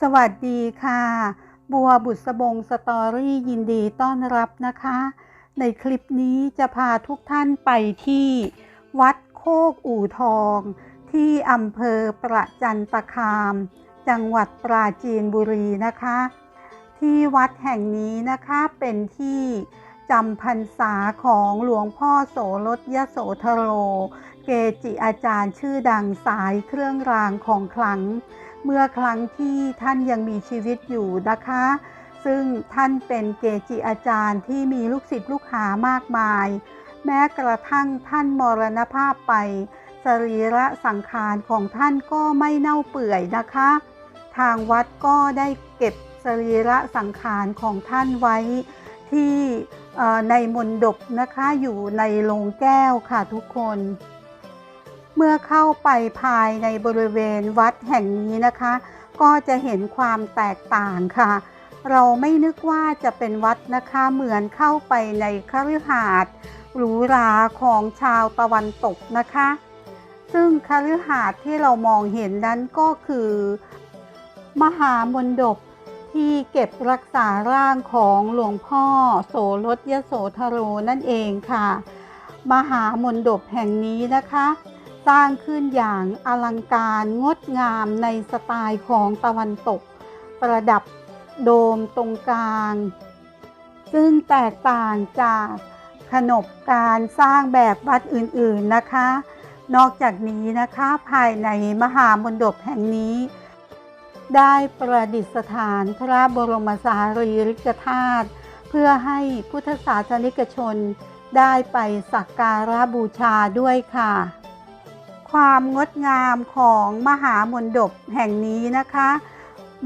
สวัสดีค่ะ บัวบุษบงสตอรี่ยินดีต้อนรับนะคะ ในคลิปนี้จะพาทุกท่านไปที่วัดโคกอู่ทอง ที่อำเภอประจันตคาม จังหวัดปราจีนบุรีนะคะ ที่วัดแห่งนี้นะคะเป็นที่จำพรรษาของหลวงพ่อโสรสยโสธโร เกจิอาจารย์ชื่อดังสายเครื่องรางของขลัง เมื่อครั้งที่ท่านยังมีชีวิตอยู่นะคะ ซึ่งท่านเป็นเกจิอาจารย์ที่มีลูกศิษย์ลูกหามากมาย แม้กระทั่งท่านมรณภาพไป สรีระสังขารของท่านก็ไม่เน่าเปื่อยนะคะ ทางวัดก็ได้เก็บสรีระสังขารของท่านไว้ที่ในมณฑปนะคะอยู่ในโลงแก้วค่ะทุกคน เมื่อเข้าไปภายในบริเวณวัดแห่งนี้นะคะ ก็จะเห็นความแตกต่างค่ะ เราไม่นึกว่าจะเป็นวัดนะคะเหมือนเข้าไปในคฤหาสน์หรูหราของชาวตะวันตกนะคะ ซึ่งคฤหาสน์ที่เรามองเห็นนั้นก็คือ มหามนดบที่เก็บรักษาร่างของหลวงพ่อโสรสยโสธโรนั่นเองค่ะ มหามนดบแห่งนี้นะคะ สร้างขึ้นอย่างอลังการงดงามในสไตล์ของตะวันตก ประดับโดมตรงกลาง ซึ่งแตกต่างจากขนบการสร้างแบบวัดอื่นๆนะคะ นอกจากนี้นะคะภายในมหามนดบแห่งนี้ ได้ประดิษฐานพระบรมสารีริกธาตุเพื่อให้พุทธศาสนิกชนได้ไปสักการะบูชาด้วยค่ะ ความงดงามของมหามนดบแห่งนี้นะคะ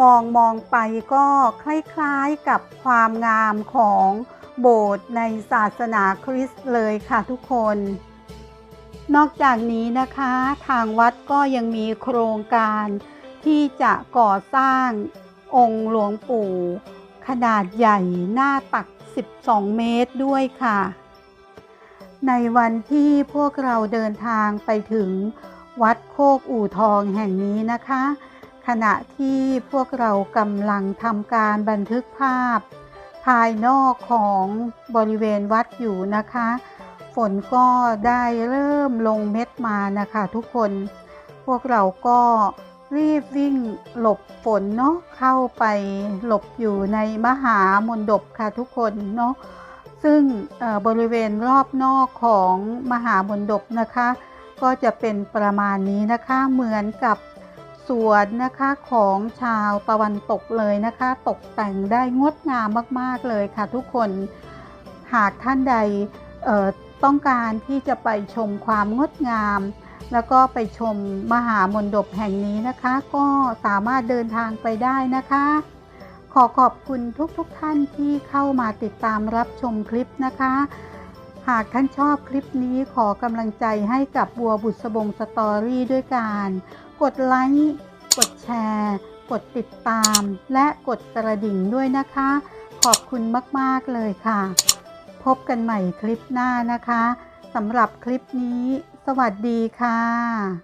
มองมองไปก็คล้ายๆกับความงามของโบสถ์ในศาสนาคริสต์เลยค่ะทุกคน นอกจากนี้นะคะทางวัดก็ยังมีโครงการที่จะก่อสร้างองค์หลวงปู่ ขนาดใหญ่หน้าตัก 12 เมตรด้วยค่ะ ในวันที่พวกเราเดินทางไปถึงวัดโคกอู่ทองแห่งนี้นะคะ ขณะที่พวกเรากำลังทำการบันทึกภาพ ภายนอกของบริเวณวัดอยู่นะคะ ฝนก็ได้เริ่มลงเม็ดมานะคะทุกคน พวกเราก็รีบวิ่งหลบฝนเนาะเข้าไปหลบอยู่ในมหามนดบค่ะทุกคนเนาะ ซึ่งบริเวณรอบนอกของมหามนดบนะคะ ก็จะเป็นประมาณนี้นะคะเหมือนกับสวนนะคะของชาวตะวันตกเลยนะคะ ตกแต่งได้งดงามมากๆเลยค่ะ ทุกคนหากท่านใดต้องการที่จะไปชมความงดงาม แล้วก็ไปชมมหามนดบแห่งนี้นะคะ ก็สามารถเดินทางไปได้นะคะ อขอบคุณทุกๆทท่านที่เข้ามาติดตามรับชมคลิปนะคะ หากท่านชอบคลิปนี้ขอกำลังใจให้กับบัวบุษบงสตอรี่ด้วยการ กดไลค์กดแชร์ กดติดตาม และกดกระดิ่งด้วยนะคะ ขอบคุณมากๆเลยค่ะ พบกันใหม่คลิปหน้านะคะสำหรับคลิปนี้ สวัสดีค่ะ